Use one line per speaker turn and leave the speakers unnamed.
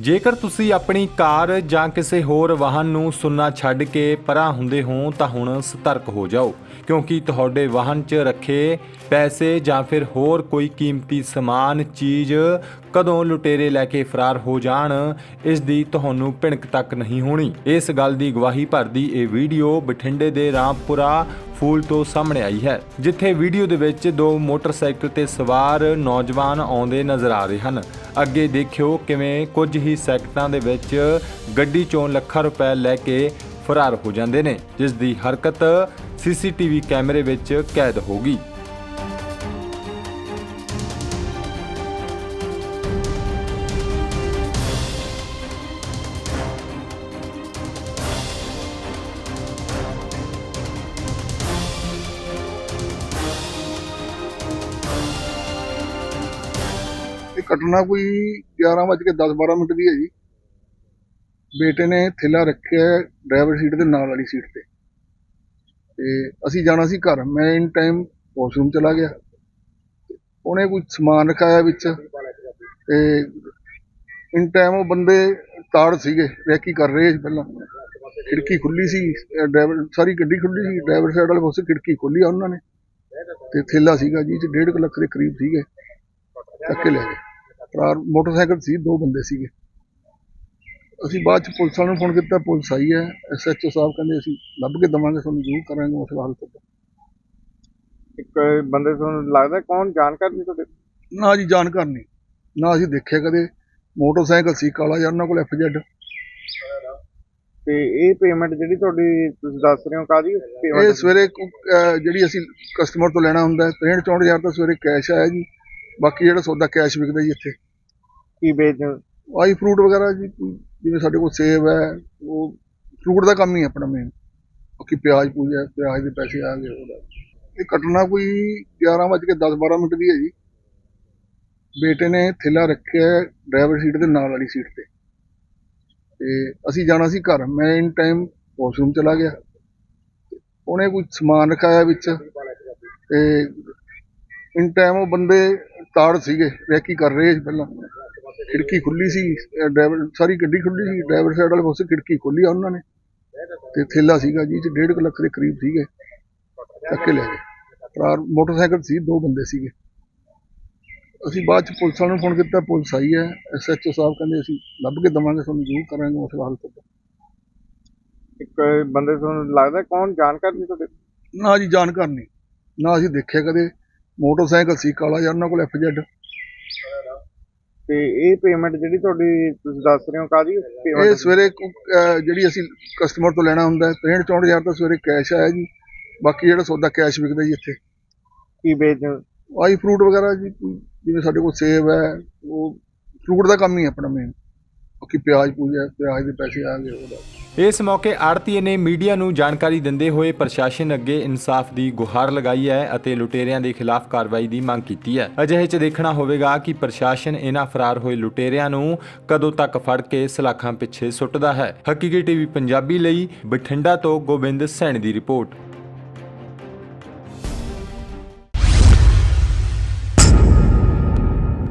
ਜੇਕਰ ਤੁਸੀਂ ਆਪਣੀ ਕਾਰ ਜਾਂ ਕਿਸੇ ਹੋਰ ਵਾਹਨ ਨੂੰ ਸੁੰਨਾ ਛੱਡ ਕੇ ਪਰਾਂ ਹੁੰਦੇ ਹੋ, ਤਾਂ ਹੁਣ ਸਤਰਕ ਹੋ ਜਾਓ, ਕਿਉਂਕਿ ਤੁਹਾਡੇ ਵਾਹਨ 'ਚ ਰੱਖੇ ਪੈਸੇ ਜਾਂ ਫਿਰ ਹੋਰ ਕੋਈ ਕੀਮਤੀ ਸਮਾਨ, ਚੀਜ਼ ਕਦੋਂ ਲੁਟੇਰੇ ਲੈ ਕੇ ਫਰਾਰ ਹੋ ਜਾਣ, ਇਸ ਦੀ ਤੁਹਾਨੂੰ ਭਿਣਕ ਤੱਕ ਨਹੀਂ ਹੋਣੀ। ਇਸ ਗੱਲ ਦੀ ਗਵਾਹੀ ਭਰਦੀ ਇਹ ਵੀਡੀਓ ਬਠਿੰਡੇ ਦੇ ਰਾਮਪੁਰਾ ਫੂਲ ਤੋਂ ਸਾਹਮਣੇ ਆਈ ਹੈ, ਜਿੱਥੇ ਵੀਡੀਓ ਦੇ ਵਿੱਚ ਦੋ ਮੋਟਰਸਾਈਕਲ ਤੇ ਸਵਾਰ ਨੌਜਵਾਨ ਆਉਂਦੇ ਨਜ਼ਰ ਆ ਰਹੇ ਹਨ। ਅੱਗੇ ਦੇਖਿਓ ਕਿਵੇਂ ਕੁਝ ਹੀ ਸੈਕਿੰਡਾਂ ਦੇ ਵਿੱਚ ਗੱਡੀ ਚੋਂ ਲੱਖਾਂ ਰੁਪਏ ਲੈ ਕੇ ਫਰਾਰ ਹੋ ਜਾਂਦੇ ਨੇ, ਜਿਸ ਦੀ ਹਰਕਤ ਸੀਸੀਟੀਵੀ ਕੈਮਰੇ ਵਿੱਚ ਕੈਦ ਹੋ
ਇਹ ਘਟਨਾ ਕੋਈ 11 ਵੱਜ ਕੇ 10 12 ਮਿੰਟ ਦੀ ਹੈ ਜੀ। ਬੇਟੇ ਨੇ ਥੈਲਾ ਰੱਖਿਆ ਡਰਾਈਵਰ ਸੀਟ ਦੇ ਨਾਲ ਵਾਲੀ ਸੀਟ ਤੇ। ਤੇ ਅਸੀਂ ਜਾਣਾ ਸੀ ਘਰ। ਮੈਂ ਇਨ ਟਾਈਮ ਵਾਸ਼ਰੂਮ ਚਲਾ ਗਿਆ। ਉਹਨੇ ਕੋਈ ਸਮਾਨ ਰਖਾਇਆ ਵਿੱਚ। ਤੇ ਇਨ ਟਾਈਮ ਉਹ ਬੰਦੇ ਤਾੜ ਸੀਗੇ, ਰੈਕੀ ਕਰ ਰਹੇ ਸੀ ਪਹਿਲਾਂ। ਖਿੜਕੀ ਖੁੱਲੀ ਸੀ ਡਰਾਈਵਰ ਸਾਰੀ ਗੱਡੀ ਖੁੱਲੀ ਸੀ। ਡਰਾਈਵਰ ਸਾਈਡ ਵਾਲੇ ਪਾਸੇ ਖਿੜਕੀ ਖੋਲੀ ਉਹਨਾਂ ਨੇ। ਤੇ ਥੈਲਾ ਸੀਗਾ ਜੀ ਚ 1.5 ਲੱਖ ਦੇ ਕਰੀਬ ਸੀਗੇ। ਚੱਕੇ ਲੈ ਗਏ। ਫਰਾਰ ਮੋਟਰਸਾਈਕਲ ਸੀ ਦੋ ਬੰਦੇ ਸੀਗੇ। ਅਸੀਂ ਬਾਅਦ ਚ ਪੁਲਿਸ ਵਾਲਿਆਂ ਨੂੰ ਫੋਨ ਕੀਤਾ ਪੁਲਿਸ ਆਈ ਹੈ ਐਸਐਚਓ ਸਾਹਿਬ ਕਹਿੰਦੇ ਅਸੀਂ ਲੱਭ ਕੇ ਦਵਾਂਗੇ ਤੁਹਾਨੂੰ ਜ਼ਰੂਰ ਕਰਾਂਗੇ ਮਸਲਾ ਹੱਲ ਤੁਹਾਡਾ
ਇੱਕ ਬੰਦੇ ਤੁਹਾਨੂੰ ਲੱਗਦਾ ਕੌਣ? ਜਾਣਕਾਰ ਨਹੀਂ ਤੁਹਾਡੇ?
ਨਾ ਜੀ ਜਾਣਕਾਰ ਨਹੀਂ। ਨਾ ਅਸੀਂ ਦੇਖਿਆ ਕਦੇ। ਮੋਟਰਸਾਈਕਲ ਸੀ ਕਾਲਾ ਜਾਂ ਉਹਨਾਂ ਕੋਲ ਐਫਜੈਡ
ਤੇ ਇਹ ਪੇਮੈਂਟ ਜਿਹੜੀ ਤੁਹਾਡੀ ਤੁਸੀਂ ਦੱਸ ਰਹੇ ਹੋ ਕਾਦੀ
ਇਹ ਸਵੇਰੇ ਜਿਹੜੀ ਅਸੀਂ ਕਸਟਮਰ ਤੋਂ ਲੈਣਾ ਹੁੰਦਾ ਹੈ 63 64 ਦਾ ਸਵੇਰੇ ਕੈਸ਼ ਆਇਆ ਜੀ। ਬਾਕੀ ਜਿਹੜਾ ਸੌਦਾ ਕੈਸ਼ ਵਿਕਦਾ ਜੀ ਇੱਥੇ।
ਕੀ ਵੇਚਦੇ ਹੋ?
ਆਈ ਫਰੂਟ ਵਗੈਰਾ ਜੀ ਕੋਈ ਜਿਵੇਂ ਸਾਡੇ ਕੋਲ ਸੇਬ ਹੈ ਉਹ ਫਰੂਟ ਦਾ ਕੰਮ ਹੀ ਆਪਣਾ ਮੇਨ ਬਾਕੀ ਪਿਆਜ਼ ਪੂਜ ਹੈ ਪਿਆਜ਼ ਦੇ ਪੈਸੇ ਆ ਗਏ ਉਹਦਾ ਇਹ ਘਟਨਾ ਕੋਈ 11 ਵੱਜ ਕੇ 10 12 ਮਿੰਟ ਦੀ ਹੈ ਜੀ। ਬੇਟੇ ਨੇ ਥੈਲਾ ਰੱਖਿਆ ਡਰਾਈਵਰ ਸੀਟ ਦੇ ਨਾਲ ਵਾਲੀ ਸੀਟ ਤੇ। ਤੇ ਅਸੀਂ ਜਾਣਾ ਸੀ ਘਰ। ਮੈਂ ਇਨ ਟਾਈਮ ਵਾਸ਼ਰੂਮ ਚਲਾ ਗਿਆ। ਉਹਨੇ ਕੋਈ ਸਮਾਨ ਰਖਾਇਆ ਵਿੱਚ। ਤੇ ਇਨ ਟਾਈਮ ਉਹ ਬੰਦੇ ਤਾੜ ਸੀਗੇ ਰੈਕੀ ਕਰ ਰਹੇ ਸੀ ਪਹਿਲਾਂ? ਖਿੜਕੀ ਖੁੱਲੀ ਸੀ ਡਰਾਈਵਰ ਸਾਰੀ ਗੱਡੀ ਖੁੱਲੀ ਸੀ ਡਰਾਈਵਰ ਸਾਈਡ ਵਾਲੇ ਪਾਸੇ ਖਿੜਕੀ ਖੋਲੀ ਆ ਉਹਨਾਂ ਨੇ। ਤੇ ਥੈਲਾ ਸੀਗਾ ਜੀ ਚ 1.5 ਲੱਖ ਦੇ ਕਰੀਬ ਸੀਗੇ। ਚੱਕ ਕੇ ਲੈ ਗਏ। ਫਰਾਰ ਮੋਟਰਸਾਈਕਲ ਸੀ ਦੋ ਬੰਦੇ ਸੀਗੇ। ਅਸੀਂ ਬਾਅਦ ਚ ਪੁਲਿਸ ਵਾਲਿਆਂ ਨੂੰ ਫੋਨ ਕੀਤਾ ਪੁਲਿਸ ਆਈ ਹੈ ਐਸਐਚਓ ਸਾਹਿਬ ਕਹਿੰਦੇ ਅਸੀਂ ਲੱਭ ਕੇ ਦਵਾਂਗੇ ਤੁਹਾਨੂੰ ਜ਼ਰੂਰ ਕਰਾਂਗੇ ਮਸਲਾ ਹੱਲ ਤੁਹਾਡਾ
ਇੱਕ ਬੰਦੇ ਤੁਹਾਨੂੰ ਲੱਗਦਾ ਕੌਣ? ਜਾਣਕਾਰ ਨਹੀਂ ਤੁਹਾਡੇ?
ਨਾ ਜੀ ਜਾਣਕਾਰ ਨਹੀਂ। ਨਾ ਅਸੀਂ ਦੇਖਿਆ ਕਦੇ। ਮੋਟਰਸਾਈਕਲ ਸੀ ਕਾਲਾ ਜਾਂ ਉਹਨਾਂ ਕੋਲ ਐਫਜੈਡ
ਤੇ ਇਹ ਪੇਮੈਂਟ ਜਿਹੜੀ ਤੁਹਾਡੀ ਤੁਸੀਂ ਦੱਸ ਰਹੇ ਹੋ ਕਾਦੀ
ਇਹ ਸਵੇਰੇ ਕੁ- ਅਹ ਜਿਹੜੀ ਅਸੀਂ ਕਸਟਮਰ ਤੋਂ ਲੈਣਾ ਹੁੰਦਾ ਹੈ 63 64 ਹਜ਼ਾਰ ਦਾ ਸਵੇਰੇ ਕੈਸ਼ ਆਇਆ ਜੀ। ਬਾਕੀ ਜਿਹੜਾ ਸੌਦਾ ਕੈਸ਼ ਵਿਕਦਾ ਜੀ ਇੱਥੇ।
ਕੀ ਵੇਚਦੇ ਹੋ?
ਆਈ ਫਰੂਟ ਵਗੈਰਾ ਜੀ ਜਿਵੇਂ ਸਾਡੇ ਕੋਲ ਸੇਬ ਹੈ ਉਹ ਫਰੂਟ ਦਾ ਕੰਮ ਹੀ ਹੈ ਆਪਣਾ ਮੇਨ ਬਾਕੀ ਪਿਆਜ਼ ਪੂਜ ਹੈ ਪਿਆਜ਼ ਦੇ ਪੈਸੇ ਆ ਗਏ ਉਹਦਾ
ਇਸ ਮੌਕੇ ਆੜਤੀਏ ਨੇ ਮੀਡੀਆ ਨੂੰ ਜਾਣਕਾਰੀ ਦਿੰਦੇ ਹੋਏ ਪ੍ਰਸ਼ਾਸਨ ਅੱਗੇ ਇਨਸਾਫ ਦੀ ਗੁਹਾਰ ਲਗਾਈ ਹੈ ਅਤੇ ਲੁਟੇਰਿਆਂ ਦੇ ਖਿਲਾਫ ਕਾਰਵਾਈ ਦੀ ਮੰਗ ਕੀਤੀ ਹੈ। ਅਜਿਹੇ 'ਚ ਦੇਖਣਾ ਹੋਵੇਗਾ ਕਿ ਪ੍ਰਸ਼ਾਸਨ ਇਹਨਾਂ ਫਰਾਰ ਹੋਏ ਲੁਟੇਰਿਆਂ ਨੂੰ ਕਦੋਂ ਤੱਕ ਫੜ ਕੇ ਸਲਾਖਾਂ ਪਿੱਛੇ ਸੁੱਟਦਾ ਹੈ। ਹਕੀਕੀ ਟੀਵੀ ਪੰਜਾਬੀ ਲਈ ਬਠਿੰਡਾ ਤੋਂ ਗੋਬਿੰਦ ਸੈਣ ਦੀ ਰਿਪੋਰਟ।